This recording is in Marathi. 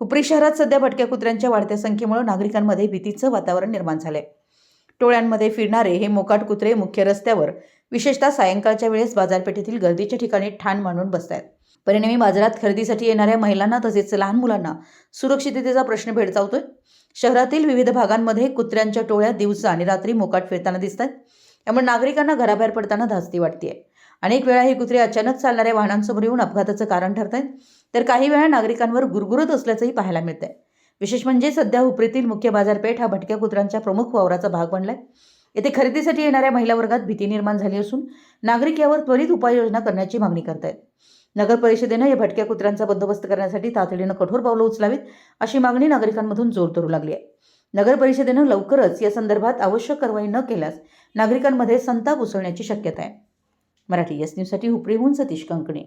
हुपरी शहरात सध्या भटक्या कुत्र्यांच्या वाढत्या संख्येमुळे नागरिकांमध्ये भीतीचं वातावरण निर्माण झालंय. टोळ्यांमध्ये फिरणारे हे मोकाट कुत्रे मुख्य रस्त्यावर विशेषतः सायंकाळच्या वेळेस बाजारपेठेतील गर्दीच्या ठिकाणी ठाण मांडून बसत आहेत परिणामी बाजारात खरेदीसाठी येणाऱ्या महिलांना तसेच लहान मुलांना सुरक्षिततेचा प्रश्न भेडसावतोय. शहरातील विविध भागांमध्ये कुत्र्यांच्या टोळ्या दिवसा आणि रात्री मोकाट फिरताना दिसत आहेत त्यामुळे नागरिकांना घराबाहेर पडताना धास्ती वाटते अनेक वेळा हे कुत्रे अचानक चालणाऱ्या वाहनांसमोर येऊन अपघाताचं कारण ठरत आहेत तर काही वेळा नागरिकांवर गुरगुरत असल्याचंही पाहायला मिळत आहे विशेष म्हणजे सध्या हुपरीतील मुख्य बाजारपेठ हा भटक्या कुत्र्यांच्या प्रमुख वावराचा भाग बनलाय. येथे खरेदीसाठी येणाऱ्या महिला वर्गात भीती निर्माण झाली असून नागरिक यावर त्वरित उपाययोजना करण्याची मागणी करतायत. नगर परिषदेनं या भटक्या कुत्र्यांचा बंदोबस्त करण्यासाठी तातडीनं कठोर पावलं उचलावीत अशी मागणी नागरिकांमधून जोर धरू लागली आहे. नगर परिषदेनं लवकरच या संदर्भात आवश्यक कारवाई न केल्यास नागरिकांमध्ये संताप उसळण्याची शक्यता आहे. मराठी एस न्यूजसाठी हुपरीहून सतीश कंकणे.